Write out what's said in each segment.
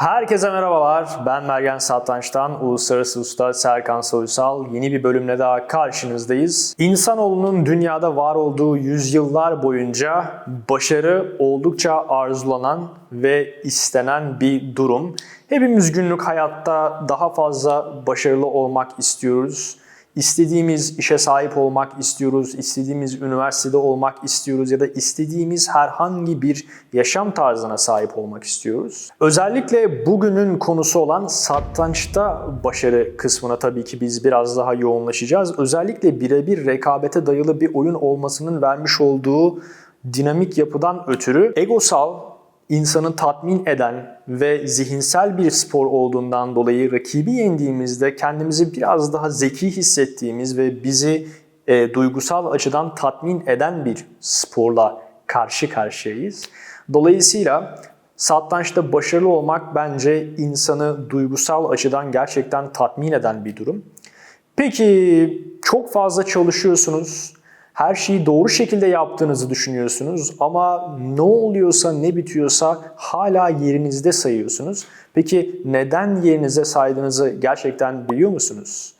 Herkese merhabalar. Ben Mergen Satranç'tan Uluslararası Usta Serkan Soysal. Yeni bir bölümle daha karşınızdayız. İnsanoğlunun dünyada var olduğu yüzyıllar boyunca başarı oldukça arzulanan ve istenen bir durum. Hepimiz günlük hayatta daha fazla başarılı olmak istiyoruz. İstediğimiz işe sahip olmak istiyoruz, istediğimiz üniversitede olmak istiyoruz ya da istediğimiz herhangi bir yaşam tarzına sahip olmak istiyoruz. Özellikle bugünün konusu olan satrançta başarı kısmına tabii ki biz biraz daha yoğunlaşacağız. Özellikle birebir rekabete dayalı bir oyun olmasının vermiş olduğu dinamik yapıdan ötürü egosal insanı tatmin eden ve zihinsel bir spor olduğundan dolayı rakibi yendiğimizde kendimizi biraz daha zeki hissettiğimiz ve bizi e, duygusal açıdan tatmin eden bir sporla karşı karşıyayız. Dolayısıyla satrançta başarılı olmak bence insanı duygusal açıdan gerçekten tatmin eden bir durum. Peki çok fazla çalışıyorsunuz, her şeyi doğru şekilde yaptığınızı düşünüyorsunuz ama ne oluyorsa ne bitiyorsa hala yerinizde sayıyorsunuz. Peki neden yerinize saydığınızı gerçekten biliyor musunuz?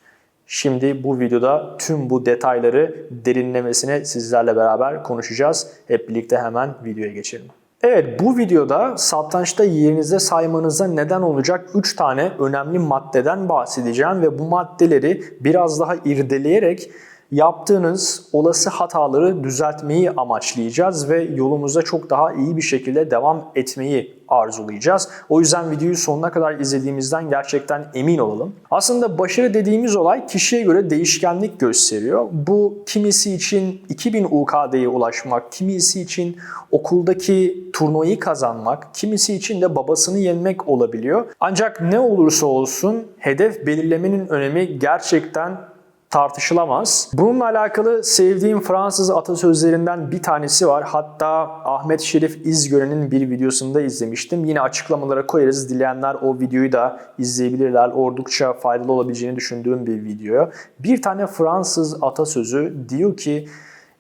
Şimdi bu videoda tüm bu detayları derinlemesine sizlerle beraber konuşacağız. Hep birlikte hemen videoya geçelim. Evet bu videoda satrançta yerinize saymanıza neden olacak 3 tane önemli maddeden bahsedeceğim ve bu maddeleri biraz daha irdeleyerek yaptığınız olası hataları düzeltmeyi amaçlayacağız ve yolumuza çok daha iyi bir şekilde devam etmeyi arzulayacağız. O yüzden videoyu sonuna kadar izlediğimizden gerçekten emin olalım. Aslında başarı dediğimiz olay kişiye göre değişkenlik gösteriyor. Bu kimisi için 2000 UKD'ye ulaşmak, kimisi için okuldaki turnuvayı kazanmak, kimisi için de babasını yenmek olabiliyor. Ancak ne olursa olsun hedef belirlemenin önemi gerçekten tartışılamaz. Bununla alakalı sevdiğim Fransız atasözlerinden bir tanesi var. Hatta Ahmet Şerif İzgören'in bir videosunda izlemiştim. Yine açıklamalara koyarız. Dileyenler o videoyu da izleyebilirler. Oldukça faydalı olabileceğini düşündüğüm bir video. Bir tane Fransız atasözü diyor ki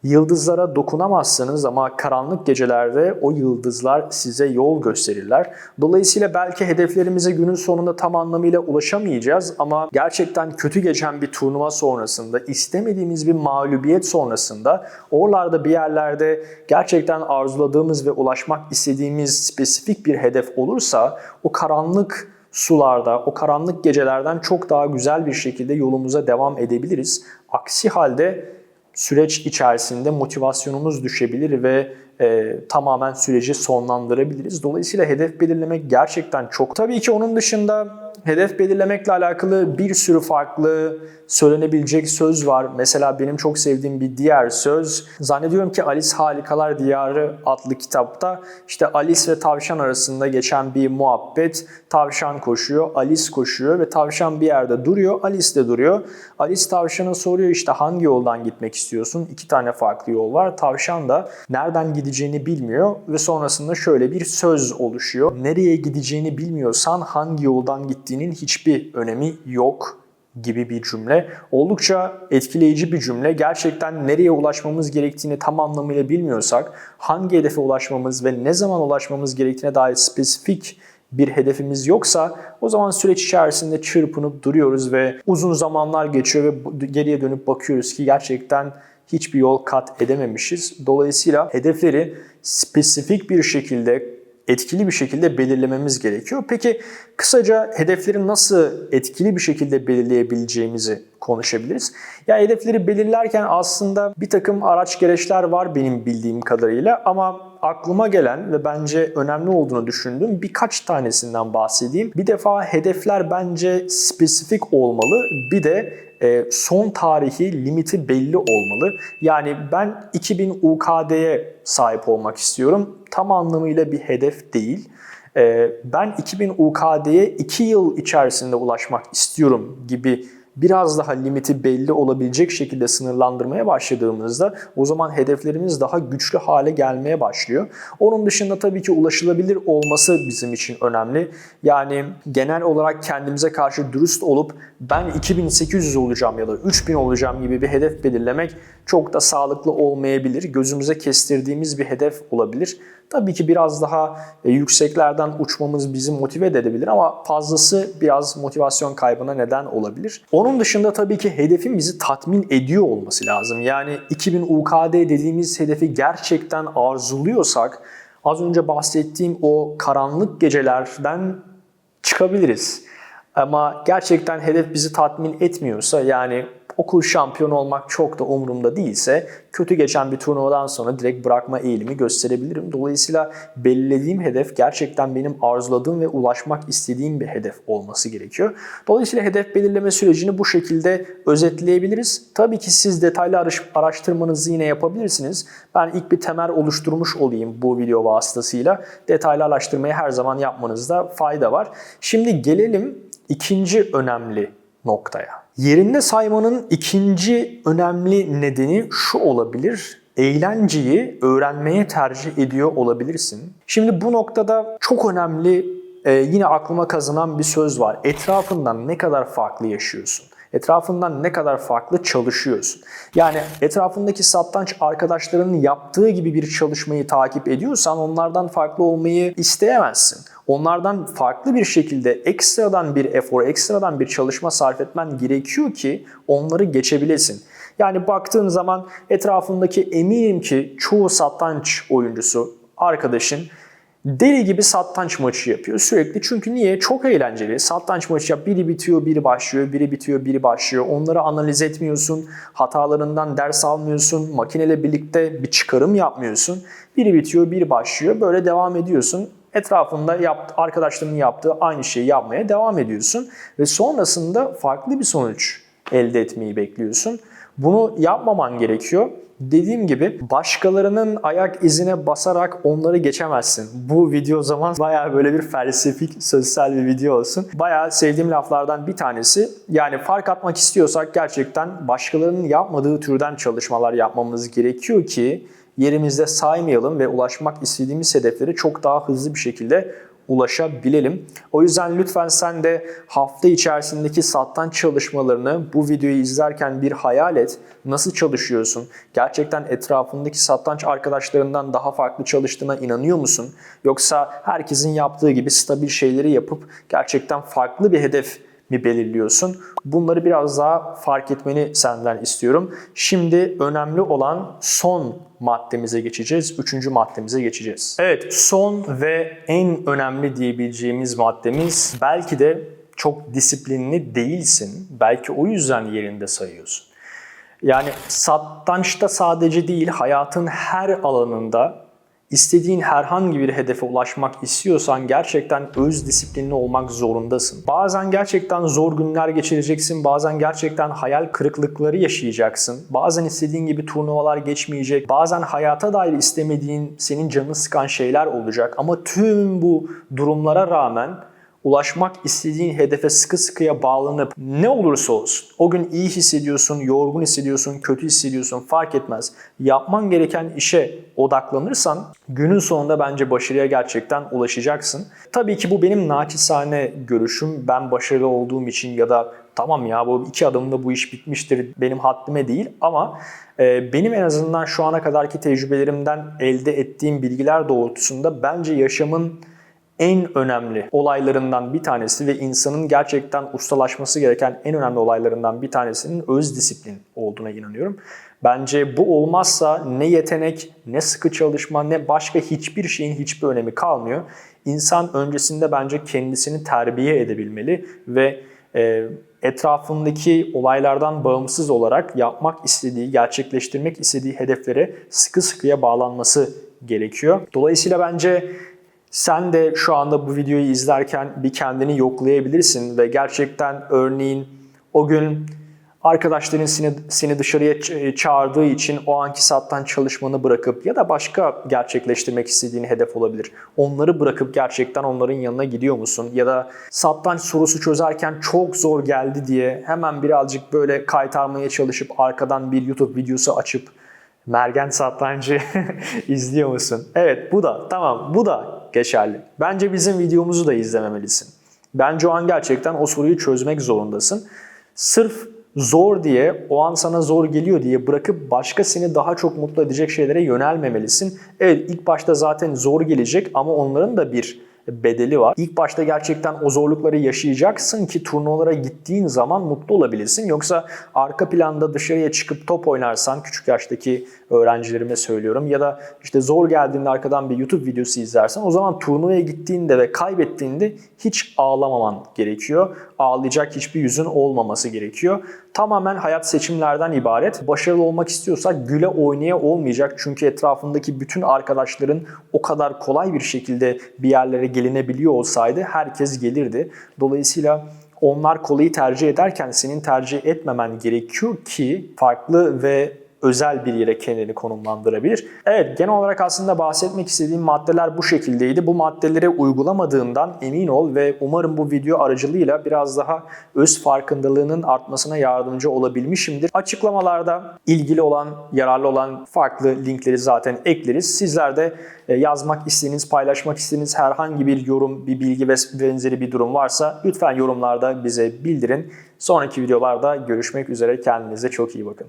Yıldızlara dokunamazsınız ama karanlık gecelerde o yıldızlar size yol gösterirler. Dolayısıyla belki hedeflerimize günün sonunda tam anlamıyla ulaşamayacağız ama gerçekten kötü geçen bir turnuva sonrasında, istemediğimiz bir mağlubiyet sonrasında oralarda bir yerlerde gerçekten arzuladığımız ve ulaşmak istediğimiz spesifik bir hedef olursa o karanlık sularda, o karanlık gecelerden çok daha güzel bir şekilde yolumuza devam edebiliriz. Aksi halde süreç içerisinde motivasyonumuz düşebilir ve e, tamamen süreci sonlandırabiliriz. Dolayısıyla hedef belirlemek gerçekten çok. Tabii ki onun dışında hedef belirlemekle alakalı bir sürü farklı söylenebilecek söz var. Mesela benim çok sevdiğim bir diğer söz. Zannediyorum ki Alice Harikalar Diyarı adlı kitapta işte Alice ve tavşan arasında geçen bir muhabbet. Tavşan koşuyor, Alice koşuyor ve tavşan bir yerde duruyor, Alice de duruyor. Alice tavşana soruyor işte hangi yoldan gitmek istiyorsun? İki tane farklı yol var. Tavşan da nereden gideceğini bilmiyor ve sonrasında şöyle bir söz oluşuyor. Nereye gideceğini bilmiyorsan hangi yoldan gittiğinin hiçbir önemi yok gibi bir cümle. Oldukça etkileyici bir cümle. Gerçekten nereye ulaşmamız gerektiğini tam anlamıyla bilmiyorsak, hangi hedefe ulaşmamız ve ne zaman ulaşmamız gerektiğine dair spesifik bir hedefimiz yoksa o zaman süreç içerisinde çırpınıp duruyoruz ve uzun zamanlar geçiyor ve geriye dönüp bakıyoruz ki gerçekten hiçbir yol kat edememişiz. Dolayısıyla hedefleri spesifik bir şekilde etkili bir şekilde belirlememiz gerekiyor. Peki kısaca hedefleri nasıl etkili bir şekilde belirleyebileceğimizi konuşabiliriz. Ya hedefleri belirlerken aslında bir takım araç gereçler var benim bildiğim kadarıyla ama aklıma gelen ve bence önemli olduğunu düşündüğüm birkaç tanesinden bahsedeyim. Bir defa hedefler bence spesifik olmalı. Bir de e, son tarihi limiti belli olmalı. Yani ben 2000 UKD'ye sahip olmak istiyorum. Tam anlamıyla bir hedef değil. E, ben 2000 UKD'ye 2 yıl içerisinde ulaşmak istiyorum gibi biraz daha limiti belli olabilecek şekilde sınırlandırmaya başladığımızda o zaman hedeflerimiz daha güçlü hale gelmeye başlıyor. Onun dışında tabii ki ulaşılabilir olması bizim için önemli. Yani genel olarak kendimize karşı dürüst olup ben 2800 olacağım ya da 3000 olacağım gibi bir hedef belirlemek çok da sağlıklı olmayabilir. Gözümüze kestirdiğimiz bir hedef olabilir. Tabii ki biraz daha e, yükseklerden uçmamız bizi motive de edebilir ama fazlası biraz motivasyon kaybına neden olabilir. Onun dışında tabii ki hedefin bizi tatmin ediyor olması lazım. Yani 2000 UKD dediğimiz hedefi gerçekten arzuluyorsak az önce bahsettiğim o karanlık gecelerden çıkabiliriz. Ama gerçekten hedef bizi tatmin etmiyorsa yani okul şampiyonu olmak çok da umurumda değilse kötü geçen bir turnuvadan sonra direkt bırakma eğilimi gösterebilirim. Dolayısıyla belirlediğim hedef gerçekten benim arzuladığım ve ulaşmak istediğim bir hedef olması gerekiyor. Dolayısıyla hedef belirleme sürecini bu şekilde özetleyebiliriz. Tabii ki siz detaylı araştırmanızı yine yapabilirsiniz. Ben ilk bir temel oluşturmuş olayım bu video vasıtasıyla. Detaylı araştırmayı her zaman yapmanızda fayda var. Şimdi gelelim ikinci önemli noktaya. Yerinde saymanın ikinci önemli nedeni şu olabilir. Eğlenceyi öğrenmeye tercih ediyor olabilirsin. Şimdi bu noktada çok önemli e, yine aklıma kazanan bir söz var. Etrafından ne kadar farklı yaşıyorsun? Etrafından ne kadar farklı çalışıyorsun? Yani etrafındaki satranç arkadaşlarının yaptığı gibi bir çalışmayı takip ediyorsan onlardan farklı olmayı isteyemezsin. Onlardan farklı bir şekilde ekstradan bir efor, ekstradan bir çalışma sarf etmen gerekiyor ki onları geçebilesin. Yani baktığın zaman etrafındaki eminim ki çoğu satranç oyuncusu arkadaşın deli gibi satranç maçı yapıyor sürekli. Çünkü niye? Çok eğlenceli. Satranç maçı yap. Biri bitiyor, biri başlıyor, biri bitiyor, biri başlıyor. Onları analiz etmiyorsun. Hatalarından ders almıyorsun. Makineyle birlikte bir çıkarım yapmıyorsun. Biri bitiyor, biri başlıyor. Böyle devam ediyorsun. Etrafında yaptı, arkadaşlarının yaptığı aynı şeyi yapmaya devam ediyorsun. Ve sonrasında farklı bir sonuç elde etmeyi bekliyorsun. Bunu yapmaman gerekiyor. Dediğim gibi başkalarının ayak izine basarak onları geçemezsin. Bu video zaman bayağı böyle bir felsefik, sözsel bir video olsun. Bayağı sevdiğim laflardan bir tanesi. Yani fark atmak istiyorsak gerçekten başkalarının yapmadığı türden çalışmalar yapmamız gerekiyor ki yerimizde saymayalım ve ulaşmak istediğimiz hedefleri çok daha hızlı bir şekilde ulaşabilelim. O yüzden lütfen sen de hafta içerisindeki sattan çalışmalarını bu videoyu izlerken bir hayal et. Nasıl çalışıyorsun? Gerçekten etrafındaki satranç arkadaşlarından daha farklı çalıştığına inanıyor musun? Yoksa herkesin yaptığı gibi stabil şeyleri yapıp gerçekten farklı bir hedef mi belirliyorsun? Bunları biraz daha fark etmeni senden istiyorum. Şimdi önemli olan son maddemize geçeceğiz. Üçüncü maddemize geçeceğiz. Evet son ve en önemli diyebileceğimiz maddemiz belki de çok disiplinli değilsin. Belki o yüzden yerinde sayıyorsun. Yani satrançta sadece değil hayatın her alanında İstediğin herhangi bir hedefe ulaşmak istiyorsan gerçekten öz disiplinli olmak zorundasın. Bazen gerçekten zor günler geçireceksin, bazen gerçekten hayal kırıklıkları yaşayacaksın. Bazen istediğin gibi turnuvalar geçmeyecek, bazen hayata dair istemediğin, senin canını sıkan şeyler olacak. Ama tüm bu durumlara rağmen ulaşmak istediğin hedefe sıkı sıkıya bağlanıp ne olursa olsun o gün iyi hissediyorsun, yorgun hissediyorsun, kötü hissediyorsun fark etmez. Yapman gereken işe odaklanırsan günün sonunda bence başarıya gerçekten ulaşacaksın. Tabii ki bu benim naçizane görüşüm. Ben başarılı olduğum için ya da tamam ya bu iki adımda bu iş bitmiştir benim haddime değil ama e, benim en azından şu ana kadarki tecrübelerimden elde ettiğim bilgiler doğrultusunda bence yaşamın en önemli olaylarından bir tanesi ve insanın gerçekten ustalaşması gereken en önemli olaylarından bir tanesinin öz disiplin olduğuna inanıyorum. Bence bu olmazsa ne yetenek, ne sıkı çalışma, ne başka hiçbir şeyin hiçbir önemi kalmıyor. İnsan öncesinde bence kendisini terbiye edebilmeli ve e, etrafındaki olaylardan bağımsız olarak yapmak istediği, gerçekleştirmek istediği hedeflere sıkı sıkıya bağlanması gerekiyor. Dolayısıyla bence sen de şu anda bu videoyu izlerken bir kendini yoklayabilirsin ve gerçekten örneğin o gün arkadaşların seni, seni dışarıya çağırdığı için o anki sattan çalışmanı bırakıp ya da başka gerçekleştirmek istediğin hedef olabilir. Onları bırakıp gerçekten onların yanına gidiyor musun? Ya da satranç sorusu çözerken çok zor geldi diye hemen birazcık böyle kaytarmaya çalışıp arkadan bir YouTube videosu açıp Mergen Satrancı izliyor musun? Evet bu da tamam bu da geçerli. Bence bizim videomuzu da izlememelisin. Bence o an gerçekten o soruyu çözmek zorundasın. Sırf zor diye, o an sana zor geliyor diye bırakıp başka seni daha çok mutlu edecek şeylere yönelmemelisin. Evet ilk başta zaten zor gelecek ama onların da bir bedeli var. İlk başta gerçekten o zorlukları yaşayacaksın ki turnuvalara gittiğin zaman mutlu olabilirsin. Yoksa arka planda dışarıya çıkıp top oynarsan küçük yaştaki öğrencilerime söylüyorum ya da işte zor geldiğinde arkadan bir YouTube videosu izlersen o zaman turnuvaya gittiğinde ve kaybettiğinde hiç ağlamaman gerekiyor. Ağlayacak hiçbir yüzün olmaması gerekiyor. Tamamen hayat seçimlerden ibaret. Başarılı olmak istiyorsak güle oynaya olmayacak. Çünkü etrafındaki bütün arkadaşların o kadar kolay bir şekilde bir yerlere gelinebiliyor olsaydı herkes gelirdi. Dolayısıyla onlar kolayı tercih ederken senin tercih etmemen gerekiyor ki farklı ve özel bir yere kendini konumlandırabilir. Evet genel olarak aslında bahsetmek istediğim maddeler bu şekildeydi. Bu maddelere uygulamadığından emin ol ve umarım bu video aracılığıyla biraz daha öz farkındalığının artmasına yardımcı olabilmişimdir. Açıklamalarda ilgili olan, yararlı olan farklı linkleri zaten ekleriz. Sizler de e, yazmak istediğiniz, paylaşmak istediğiniz herhangi bir yorum, bir bilgi ve benzeri bir durum varsa lütfen yorumlarda bize bildirin. Sonraki videolarda görüşmek üzere. Kendinize çok iyi bakın.